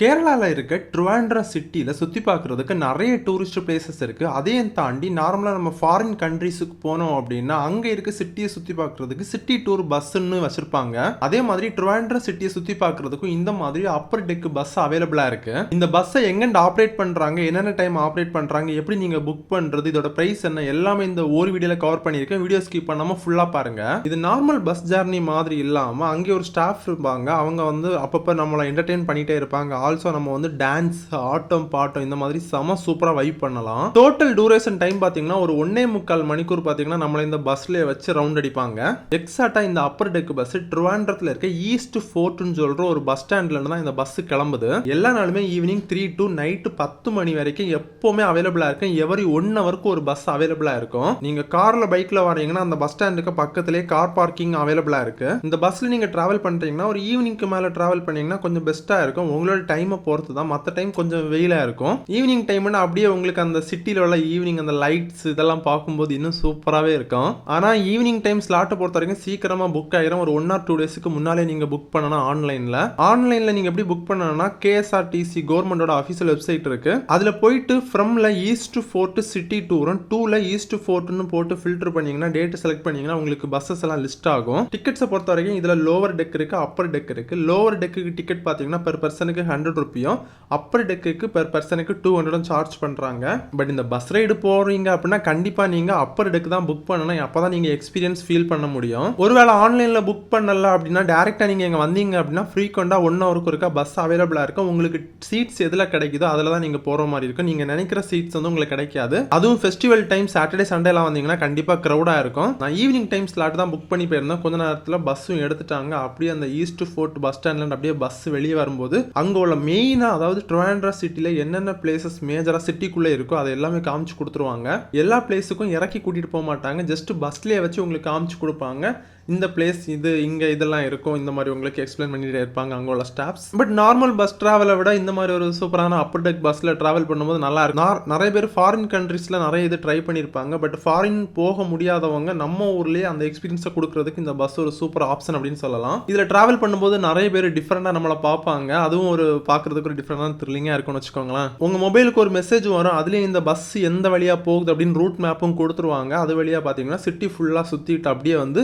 கேரளாவில் இருக்க ட்ரிவாண்ட்ரம் சிட்டியில் சுற்றி பார்க்குறதுக்கு நிறைய டூரிஸ்ட் பிளேசஸ் இருக்குது அதையும் தாண்டி நார்மலாக நம்ம ஃபாரின் கண்ட்ரீஸுக்கு போனோம் அப்படின்னா அங்கே இருக்க சிட்டியை சுற்றி பார்க்குறதுக்கு சிட்டி டூர் பஸ்ஸுன்னு வச்சுருப்பாங்க. அதே மாதிரி ட்ரிவாண்ட்ரம் சிட்டியை சுற்றி பார்க்குறதுக்கும் இந்த மாதிரி அப்பர் டெக் பஸ் அவைலபிளாக இருக்குது இந்த பஸ்ஸை எங்கெண்ட் ஆப்ரேட் பண்ணுறாங்க என்னென்ன டைம் ஆப்ரேட் பண்ணுறாங்க எப்படி நீங்கள் புக் பண்ணுறது இதோட ப்ரைஸ் என்ன எல்லாமே இந்த ஒரு வீடியோவில் கவர் பண்ணியிருக்கேன். வீடியோ ஸ்கிப் பண்ணாமல் ஃபுல்லாக பாருங்கள் இது நார்மல் பஸ் ஜேர்னி மாதிரி இல்லாமல் அங்கே ஒரு ஸ்டாஃப் இருப்பாங்க. அவங்க வந்து அப்பப்போ நம்மளை என்டர்டெயின் பண்ணிகிட்டே இருப்பாங்க. ஆல்சோ நம்ம வந்து டான்ஸ் ஆட்டம் பாட்டம் இந்த மாதிரி செம சூப்பராக வைப் பண்ணலாம். டோட்டல் டூரேஷன் டைம் பார்த்தீங்கன்னா ஒரு ஒன்னே முக்கால் மணிக்கூர் பார்த்தீங்கன்னா நம்மளை இந்த பஸ்லேயே வச்சு ரவுண்ட் அடிப்பாங்க. எக்ஸாக்டாக இந்த அப்பர் டெக் பஸ் ட்ரிவாண்டத்தில் இருக்க ஈஸ்ட் ஃபோர்ட்னு சொல்கிற ஒரு பஸ் ஸ்டாண்ட்ல இருந்து தான் இந்த பஸ் கிளம்புது. எல்லா நாளுமே ஈவினிங் த்ரீ டு நைட்டு பத்து மணி வரைக்கும் எப்போவுமே அவைலபிளாக இருக்கும். எவரி ஒன் ஹவருக்கு ஒரு பஸ் அவைலபிளாக இருக்கும். நீங்கள் காரில் பைக்கில் வரீங்கன்னா அந்த பஸ் ஸ்டாண்டுக்கு பக்கத்துலேயே கார் பார்க்கிங் அவைலபிளாக இருக்குது இந்த பஸ்ஸில் நீங்கள் ட்ராவல் பண்ணுறீங்கன்னா ஒரு ஈவினிங்க்கு மேலே ட்ராவல் பண்ணிங்கன்னா கொஞ்சம் பெஸ்ட்டாக இருக்கும். உங்களோட டைமை பொறுத்து தான் மற்ற டைம் கொஞ்சம் வெயிலாக இருக்கும். ஈவினிங் டைம்னா அப்படியே உங்களுக்கு அந்த சிட்டியில் உள்ள ஈவினிங் அந்த லைட்ஸ் இதெல்லாம் பார்க்கும்போது இன்னும் சூப்பராகவே இருக்கும். ஆனால் ஈவினிங் டைம் ஸ்லாட்டை பொறுத்த வரைக்கும் சீக்கிரமாக புக் ஆகிடும் ஒரு ஒன் ஆர் டூ டேஸுக்கு முன்னாலே நீங்கள் புக் பண்ணணும் ஆன்லைனில் ஆன்லைனில் நீங்கள் எப்படி புக் பண்ணணும்னா கேஎஸ்ஆர்டிசி கவர்மெண்டோட அஃபீஷியல் வெப்சைட் இருக்குது அதில் போயிட்டு ஃப்ரம்ல ஈஸ்ட் ஃபோர்ட் சிட்டி டூரும் டூவில் ஈஸ்ட் ஃபோர்ட்னு போட்டு ஃபில்டர் பண்ணிங்கன்னா டேட் செலக்ட் பண்ணிங்கன்னா உங்களுக்கு பஸ்ஸஸ் எல்லாம் லிஸ்ட் ஆகும். டிக்கெட்ஸை பொறுத்த வரைக்கும் இதில் லோவர் டெக் இருக்குது அப்பர் டெக் இருக்குது லோவர் டெக்கு டிக்கெட் பார்த்தீங்கன்னா பெர் பர்சனுக்கு ஹண்ட்ரட் ருப்பியும் அப்பர் டெக்குக்கு பெர் பர்சனுக்கு டூ ஹண்ட்ரடும் சார்ஜ் பண்ணுறாங்க பட் இந்த பஸ் ரைடு போகிறீங்க அப்படின்னா கண்டிப்பாக நீங்கள் அப்பர் டெக்கு தான் புக் பண்ணணும். அப்போ தான் நீங்கள் எக்ஸ்பீரியன்ஸ் ஃபீல் பண்ண முடியும். ஒருவேளை ஆன்லைனில் புக் பண்ணல அப்படின்னா டேரெக்டாக நீங்கள் இங்கே வந்தீங்க அப்படின்னா ஃப்ரீக்வெண்ட்டாக ஒன் ஹவருக்கு இருக்கா பஸ் அவைலபிளாக இருக்கும். உங்களுக்கு சீட்ஸ் எதில் கிடைக்குதோ அதில் தான் நீங்கள் போகிற மாதிரி இருக்கும். நீங்கள் நினைக்கிற சீட்ஸ் வந்து உங்களுக்கு கிடைக்காது. அதுவும் ஃபெஸ்டிவல் டைம் சாட்டர்டே சண்டேலாம் வந்தீங்கன்னா கண்டிப்பாக க்ரௌடாக இருக்கும். நான் ஈவினிங் டைம் ஸ்லாட் தான் புக் பண்ணி போயிருந்தேன். கொஞ்ச நேரத்தில் பஸ்ஸும் எடுத்துட்டாங்க. அப்படியே அந்த ஈஸ்ட் ஃபோர்ட் பஸ் ஸ்டாண்ட்லேருந்து அப்படியே பஸ் வெளியே வரும்போது அங்கே உள்ள மெயினாக அதாவது ட்ரோயாண்ட்ரா சிட்டியில் என்னென்ன பிளேசஸ் மேஜராக சிட்டிக்குள்ளே இருக்கோ அதை எல்லாமே காமிச்சு கொடுத்துருவாங்க. எல்லா பிளேஸுக்கும் இறக்கி கூட்டிகிட்டு போக மாட்டாங்க. ஜஸ்ட் பஸ்லேயே வச்சு உங்களுக்கு காமிச்சு கொடுப்பாங்க. இந்த பிளேஸ் இது இங்கே இதெல்லாம் இருக்கும் இந்த மாதிரி உங்களுக்கு எக்ஸ்பிளைன் பண்ணிகிட்டே இருப்பாங்க அங்கே உள்ள ஸ்டாஃப்ஸ் பட் நார்மல் பஸ் ட்ராவலை விட இந்த மாதிரி ஒரு சூப்பரான அப்பர் டெக் பஸ்ஸில் ட்ராவல் பண்ணும்போது நல்லா இருக்கும். நிறைய பேர் ஃபாரின் கண்ட்ரீஸில் நிறைய இது ட்ரை பண்ணியிருப்பாங்க பட் ஃபாரின் போக முடியாதவங்க நம்ம ஊர்லேயே அந்த எக்ஸ்பீரியன்ஸை கொடுக்குறதுக்கு இந்த பஸ் ஒரு சூப்பர் ஆப்ஷன் அப்படின்னு சொல்லலாம். இதில் ட்ராவல் பண்ணும்போது நிறைய பேர் டிஃப்ரெண்ட்டாக நம்மளை பார்ப்பாங்க. அதுவும் ஒரு பார்க்கறதுக்கு ஒரு டிஃப்ரெண்டான த்ரில்லிங்காக இருக்கும்னு வச்சுக்கோங்களேன். உங்கள் மொபைலுக்கு ஒரு மெசேஜ் வரும் அதுலேயும் இந்த பஸ் எந்த வழியாக போகுது அப்படின்னு ரூட் மேப்பும் கொடுத்துருவாங்க. அது வழியாக பார்த்தீங்கன்னா சிட்டி ஃபுல்லாக சுற்றிட்டு அப்படியே வந்து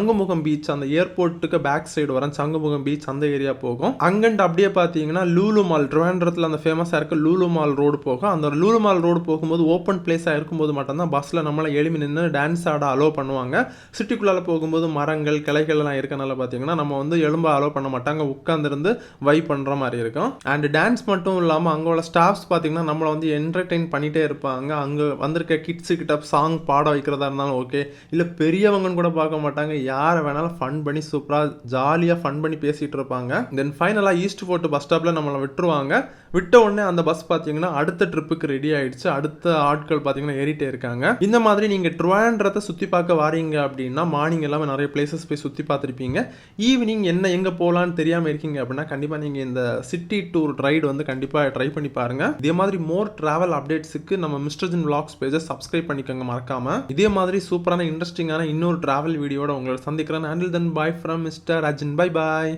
சங்குமுகம் பீச் அந்த ஏர்போர்ட்டுக்கு பேக் சைடு வர சங்குமுகம் பீச் அந்த ஏரியா போகும். அங்கண்டு அப்படியே பார்த்தீங்கன்னா லூலு மால் ட்ரிவாண்ட்ரத்தில் அந்த ஃபேமஸாக இருக்க லூலு மால் ரோடு போகும். அந்த லூலு மால் ரோடு போகும்போது ஓப்பன் பிளேஸாக இருக்கும்போது மட்டும்தான் பஸ்ஸில் நம்மளை எழுமி நின்று டான்ஸ் ஆட அலோவ் பண்ணுவாங்க. சிட்டிக்குள்ளால் போகும்போது மரங்கள் கிளைகள்லாம் இருக்கனால பார்த்தீங்கன்னா நம்ம வந்து எலும்ப அலோவ் பண்ண மாட்டாங்க உட்காந்துருந்து வைப் பண்ணுற மாதிரி இருக்கும். அண்ட் டான்ஸ் மட்டும் இல்லாமல் அங்கே உள்ள ஸ்டாஃப்ஸ் பார்த்தீங்கன்னா நம்மளை வந்து என்டர்டெயின் பண்ணிகிட்டே இருப்பாங்க. அங்கே வந்திருக்க கிட்ஸு கிட்ட சாங் பாட வைக்கிறதா இருந்தாலும் ஓகே இல்லை பெரியவங்கன்னு கூட பார்க்க மாட்டாங்க. யாரை வேணாலும் ஃபன் பண்ணி சூப்பராக ஜாலியாக ஃபன் பண்ணி பேசிகிட்டு இருப்பாங்க. தென் ஃபைனலாக ஈஸ்ட் ஃபோர்ட் பஸ் ஸ்டாப்பில் நம்மளை விட்டுருவாங்க. விட்ட உடனே அந்த பஸ் பார்த்தீங்கன்னா அடுத்த ட்ரிப்புக்கு ரெடி ஆயிடுச்சு. அடுத்த ஆட்கள் பார்த்தீங்கன்னா ஏறிட்டே இருக்காங்க. இந்த மாதிரி நீங்கள் ட்ரிவாண்ட்ரத்தை சுற்றி பார்க்க வாரீங்க அப்படின்னா மார்னிங் எல்லாமே நிறைய பிளேசஸ் போய் சுற்றி பார்த்துருப்பீங்க. ஈவினிங் என்ன எங்கே போகலான்னு தெரியாமல் இருக்கீங்க அப்படின்னா கண்டிப்பாக நீங்கள் இந்த சிட்டி டூர் ரைடு வந்து கண்டிப்பாக ட்ரை பண்ணி பாருங்கள் இதே மாதிரி மோர் ட்ராவல் அப்டேட்ஸுக்கு நம்ம மிஸ்டர் ஜின் விளாக்ஸ் பேஜை சப்ஸ்கிரைப் பண்ணிக்கோங்க மறக்காமல் இதே மாதிரி சூப்பரான இன்ட்ரெஸ்டிங்கான இன்னொரு ட்ராவல் வீடியோட உங்களை சந்திக்கிறேன். Until then bye from mister Ajin bye bye